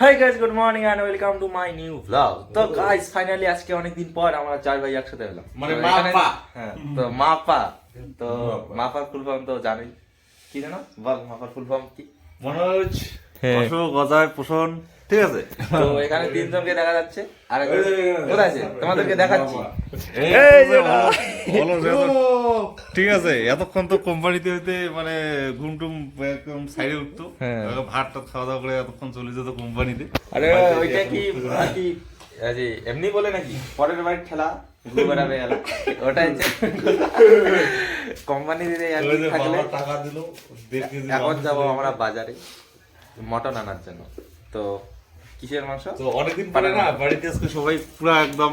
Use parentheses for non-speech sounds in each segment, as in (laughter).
Hi guys good morning and welcome to my new blog তো guys finally আজকে অনেকদিন পর আমরা চার ভাই একসাথে এলাম। মানে হ্যাঁ তো মাপা। তো মাপার ফুল ফর্ম তো জানি কি জানো বল মা পা ফুল ফর্ম কি? মনোজ। হ্যাঁ। অশোক অজয় পোষণ। ঠিক আছে? তো এখানে তিনজনকে দেখা যাচ্ছে। আর কোথায় আছে? তোমাদেরকে দেখাচ্ছি। ঠিক আছে এতক্ষণ তো কোম্পানিতে হইতে মানে ঘুম টুম একদম সাইডে উঠতো। হ্যাঁ। ভাত টাত খাওয়া দাওয়া করে এতক্ষণ চলে যেত কোম্পানিতে। আরে ওইটা কি এমনি বলে নাকি? পরের বাড়ির ঠেলা ঘুরে বেড়াবে এলা। ওটা হচ্ছে কোম্পানি টাকা দিল এখন যাব। আমরা বাজারে মটন আনার জন্য। তো কিসের মাংস? তো অনেকদিন পরে না বাড়িতে আজকে সবাই পুরো একদম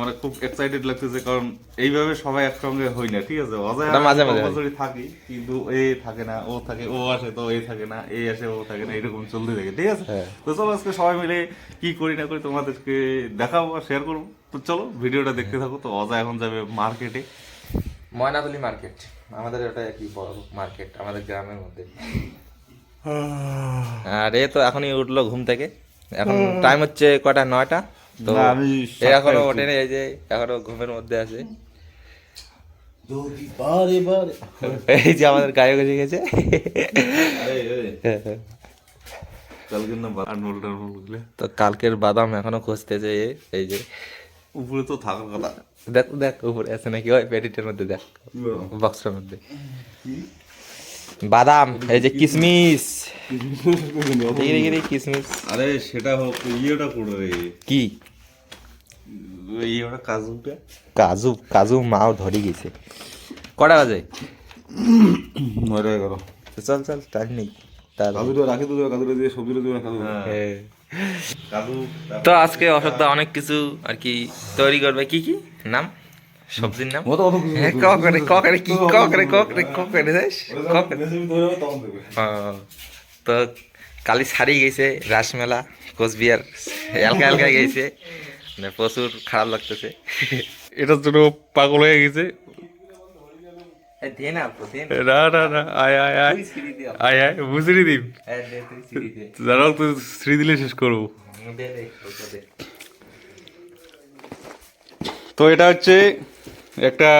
মানে খুব এক্সাইটেড লাগতেছে কারণ এইভাবে সবাই একসঙ্গে হই না ঠিক আছে? অজয় মাঝে মাঝে থাকি কিন্তু এ থাকে না ও থাকে ও আসে তো এ থাকে না এ আসে ও থাকে না এরকম চলতে থাকে ঠিক আছে? হ্যাঁ। তো চলো আজকে সবাই মিলে কি করি না করি তোমাদেরকে দেখাবো আর শেয়ার করব। তো চলো ভিডিওটা দেখতে থাকো তো অজয় এখন যাবে মার্কেটে ময়নাতলি মার্কেট আমাদের ওটা কি বড় মার্কেট আমাদের গ্রামের মধ্যে। আর এ তো এখনই উঠল ঘুম থেকে। এখন টাইম হচ্ছে কটা? নয়টা? তো আমি এখনও। ওঠেনি এই যে এখনও ঘুমের মধ্যে আছে। এই যে আমাদের গায়ক এসে গেছে। তো কালকের বাদাম এখনও খুঁজতেছে এ, এই যে। উপরে তো থাকার কথা। দেখ দেখ উপরে আছে নাকি? ওই প্যাকেটের মধ্যে দেখ। বক্সের মধ্যে। বাদাম এই যে কিসমিস। কিসমিস। আরে সেটা হোক ইয়েটা করে রে। কি? ইয়েটা কাজুটা? কাজু কাজু মাও ধরে গেছে। কটা বাজে? এগারো। তো চল চল টাইম নেই। কাজুটা রাখি তো কাজুটা দিয়ে সবজিটা দিয়ে কাজু। হ্যাঁ। কাজু তো আজকে অশোকদা অনেক কিছু আর কি তৈরি করবে। কি কি? নাম? সবজির নাম? মতো অত কিছু হ্যাঁ ক করে ক করে কি ক করে ক করে ক করে যাস ক করে রেসিপি তৈরি হবে তখন দেখবে ও, তো কালি সারি গেছে রাসমেলা কোচবিহার এলকা এলকা গেছে। মানে প্রচুর খারাপ লাগতেছে। এটার জন্য পাগল হয়ে গেছে। না না। না না না আয় আয় আয়। আয় আয় বুঝলি দিন শ্রী দিলে শেষ করব। তো এটা হচ্ছে একটা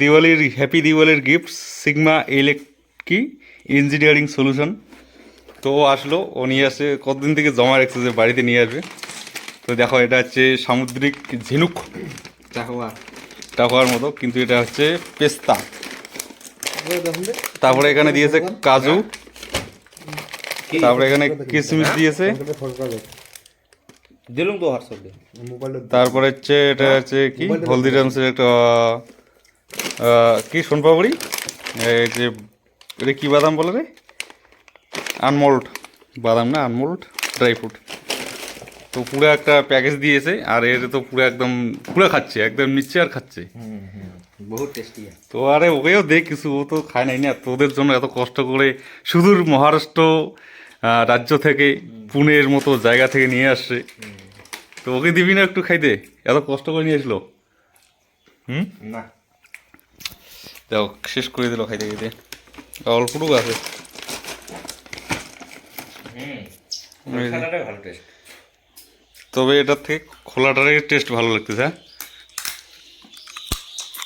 দিওয়ালির হ্যাপি দিওয়ালির গিফট সিগমা ইলেক কি? ইঞ্জিনিয়ারিং সলিউশন তো ও আসলো ও নিয়ে আসে কতদিন থেকে জমা রাখছে যে বাড়িতে নিয়ে আসবে? তো দেখো এটা হচ্ছে সামুদ্রিক ঝিনুক। টাকার মতো কিন্তু এটা হচ্ছে পেস্তা। তারপরে এখানে দিয়েছে কাজু। তারপরে এখানে কিশমিশ দিয়েছে। দিলুম তো হোয়াটসঅ্যাপ দে তারপরে হচ্ছে এটা হচ্ছে কি? হলদিরামসের একটা কি সোনপাপড়ি? এই যে এটা কি বাদাম বলে রে? আনমোল্ড। বাদাম না আনমোল্ড ড্রাই ফ্রুট। তো পুরো একটা প্যাকেজ দিয়েছে আর এর তো পুরো একদম পুরো খাচ্ছে একদম নিচ্ছে আর খাচ্ছে। বহুত টেস্টি তো আরে ওকেও দেখ কিছু ও তো খায় নাই না তোদের জন্য এত কষ্ট করে সুদূর মহারাষ্ট্র রাজ্য থেকে পুনের মতো জায়গা থেকে নিয়ে আসছে। তো ওকে দিবি না একটু খাইতে? এত কষ্ট করে নিয়ে আসলো? হুম? না। দেখো শেষ করে দিল খাইতে খাইতে। অল্পটুকু আছে। হুম। খানাটাই ভালো টেস্ট তবে এটার থেকে খোলাটার টেস্ট ভালো লাগতেছে হ্যাঁ?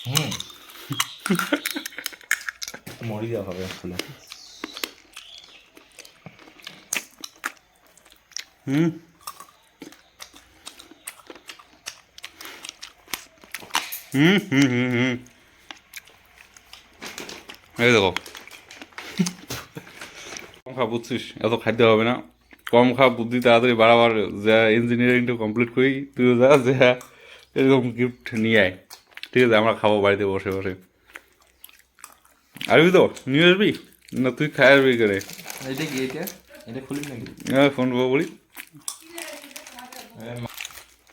হুম। (laughs) মরি দেওয়া হবে হুম। হুম হুম হুম হুম। এই দেখো। কম খা বুঝছিস এত খাদ্য হবে না। কম খা বুদ্ধি তাড়াতাড়ি বাড়াবার যা ইঞ্জিনিয়ারিংটা কমপ্লিট করি তুইও যা যা। এরকম গিফট নিয়ে আয়। ঠিক আছে আমরা খাব বাড়িতে বসে বসে। আসবি তো? নিয়ে আসবি? না তুই খাই আসবি করে এটা কি এটা? এটা খুলি নাকি? হ্যাঁ ফোন করব বলি।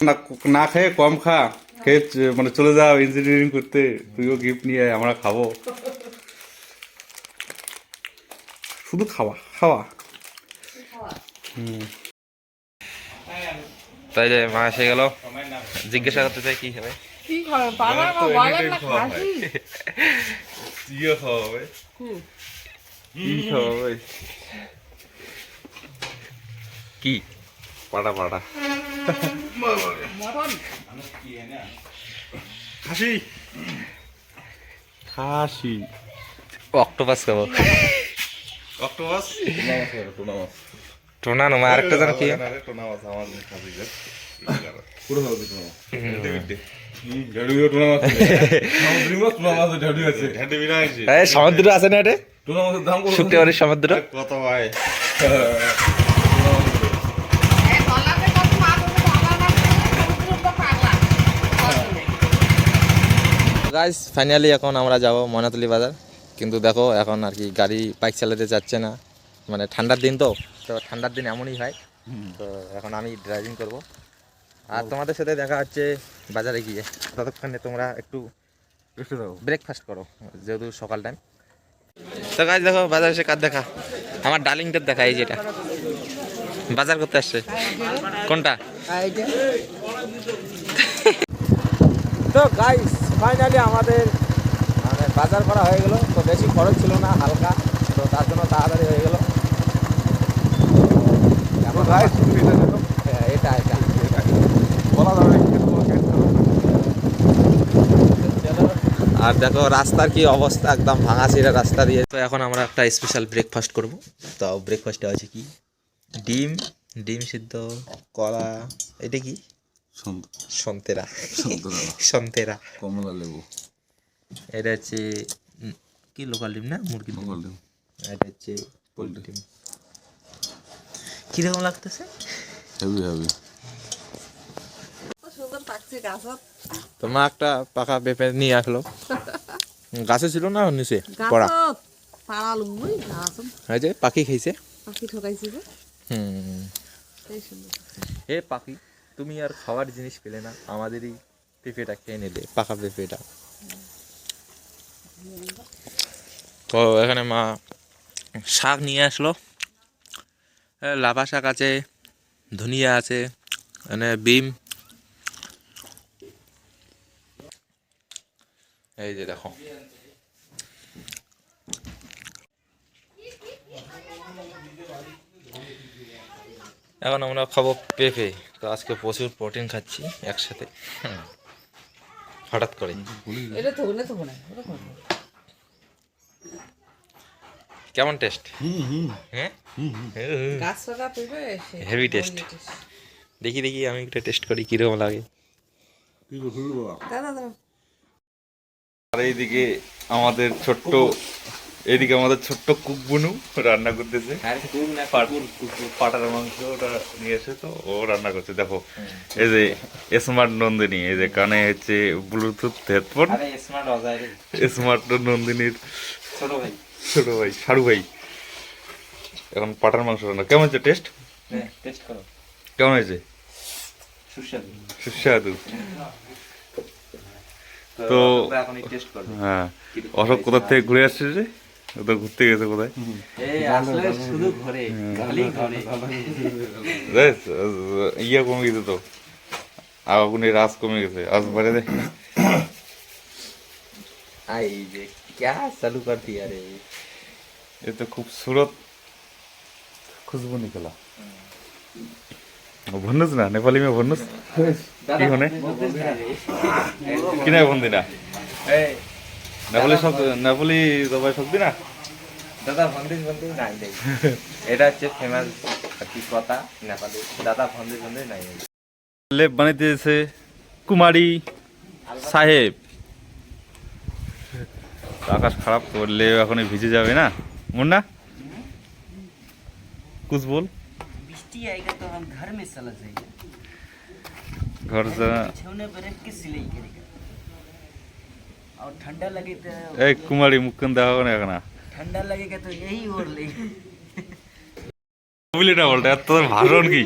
না না খেয়ে কম খা। খেয়ে মানে চলে যাও ইঞ্জিনিয়ারিং করতে। তুইও গিফট নিয়ে আমরা খাব। শুধু খাওয়া খাওয়া। তাই যে মা এসে গেল। জিজ্ঞাসা করতে চাই কি হবে? কি খাবে বাবা তো বলেন anytime না খাওয়া খাসি ইয়ে খাওয়া হবে কি? পাটা পাটা খাসি। খাসি। অক্টোপাস খাব। অক্টোপাস? টোনা মাছ টোনা আরেকটা যেন কি? টোনা মাছ আমার খাসি পুরো হবে টোনা মাছ এই সমুদ্র আছে না এটা সমুদ্র? কত ভাই? গাইস ফাইনালি এখন আমরা যাব ময়নাতলি বাজার। কিন্তু দেখো এখন আর কি গাড়ি বাইক চালাতে যাচ্ছে না। মানে ঠান্ডার দিন তো তো ঠান্ডার দিন এমনই হয়। তো এখন আমি ড্রাইভিং করব। আর তোমাদের সাথে দেখা হচ্ছে বাজারে গিয়ে। ততক্ষণে তোমরা একটু ব্রেকফাস্ট করো যেহেতু সকাল টাইম তো গাছ দেখো বাজার এসে কার দেখা? আমার ডার্লিংটার দেখা এই যেটা। বাজার করতে আসছে। কোনটা? তো গাইস ফাইনালি আমাদের মানে বাজার করা হয়ে গেল তো বেশি খরচ ছিল না হালকা তো তার জন্য তাড়াতাড়ি হয়ে গেল। এখন এটা দেখো হ্যাঁ, এটা এটা। বলা যাবে আর দেখো রাস্তার কি অবস্থা একদম ভাঙাচিরা রাস্তা দিয়ে। তো এখন আমরা একটা স্পেশাল ব্রেকফাস্ট করব। তো ব্রেকফাস্টে আছে কি? ডিম ডিম সিদ্ধ কলা এটা কি? সন্তেরা। সন্তেরা। কমলা লেবু। এটা হচ্ছে কি লোকাল ডিম না? মুরগির ডিম? কমলা লেবু এটা হচ্ছে পোলট্রি ডিম। কীরকম লাগতেছে? হেভি হেভি সুন্দর পাকছে গাছত তো মা একটা পাকা পেঁপে নিয়ে আসলো। গাছে ছিল না নিচে? পড়া। এই যে পাখি খাইছে। পাখি ঠকাইছে হুম। হে পাখি। তুমি আর খাওয়ার জিনিস পেলে না, আমাদেরই পেঁপেটা খেয়ে নিলে পাকা পেঁপেটা। তো এখানে মা শাক নিয়ে আসলো। লাভা শাক আছে, ধনিয়া আছে এখানে বিম। এই যে দেখো। এখন আমরা খাব পেঁপে। তো আজকে প্রচুর প্রোটিন খাচ্ছি একসাথে। হঠাৎ করে। কেমন টেস্ট? হ্যাঁ? পেবে Heavy taste. দেখি দেখি আমি একটা টেস্ট করি কীরকম লাগে। আর এইদিকে আমাদের ছোট্ট এইদিকে আমাদের ছোট্ট কুক বুনু রান্না করতেছে। পাটার মাংস ওটা নিয়ে এসে তো ও রান্না করছে। দেখো এই যে স্মার্ট নন্দিনী এই যে কানে হচ্ছে ব্লুটুথ হেডফোন স্মার্ট নন্দিনীর ছোট ভাই। ছোট ভাই সারু ভাই। এখন পাটার মাংস রান্না। কেমন হচ্ছে টেস্ট টেস্ট করো। কেমন হয়েছে? সুস্বাদু। সুস্বাদু। তো টেস্ট হ্যাঁ। অশোক কোথা থেকে ঘুরে আসছে রে? তো ঘুরতে গেছে কোথায় এই আসলে শুধু ঘরে খালি ঘরে দেখ ইয়া কমে গেছে তো আগুনে রাস কমে গেছে আজ বাড়ে দে आई जे क्या चालू कर दिया रे এ তো খুবসুরত খুশবু নিকলা भन्नुहोस् न नेपालीमा भन्नुहोस् के हुने किन भन्दिनँ ए नेपाली सक् नेपाली तपाईँ सक्दिनँ দাদা ভন্দিস ভন্দিস নাই দেই (laughs) এটা হচ্ছে ফেমাস আর কি কথা নেপালে দাদা ভন্দিস ভন্দিস নাই লেপ বানাইতেছে কুমারী সাহেব আকাশ খারাপ তো লেপ এখনই ভিজে যাবে না মুন্না कुछ बोल बिस्टी आएगा तो हम घर में चला जाएंगे घर से छेवने पर रख के सिलाई करेगा और ठंडा लगे तो এই কুমারী মুখখান দেখাবো না এখন ठंडा लगेगा तो यही ओढ़ लेगा বুঝলি না বলটা এত তোর ভাষণ কি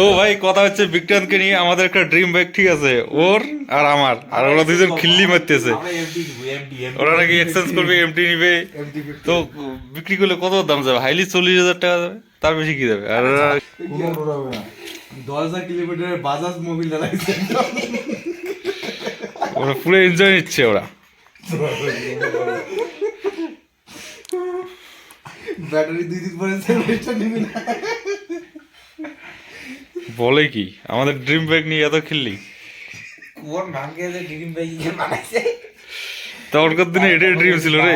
তো ভাই কথা হচ্ছে বিক্রান্তকে নিয়ে আমাদের একটা ড্রিম বাইক ঠিক আছে ওর আর আমার আর ওরা দুজন খিল্লি মারতেছে ওরা নাকি এক্সচেঞ্জ করবে এমটি নিবে তো বিক্রি করলে কত দাম যাবে হাইলি চল্লিশ হাজার টাকা যাবে তার বেশি কি যাবে আর ওরা দশ হাজার কিলোমিটারের বাজাজ মোবিল চালাইছে। ওরা পুরো এনজয় নিচ্ছে ওরা। ব্যাটারি দুই দিন পরে সেলফটা নিবি না। বলে কি আমাদের ড্রিম ব্যাগ নিয়ে এত খেললি? কোন ভাগ্যে যে ডিম বেগে বানাইছে? তখনকার দিনে এটাই ড্রিম ছিল রে।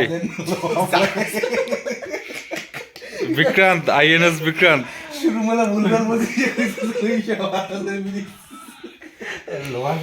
বিক্রান্ত আইএনএস বিক্রান্ত। শুরু মেলা ভুলভাল বলছি লোহার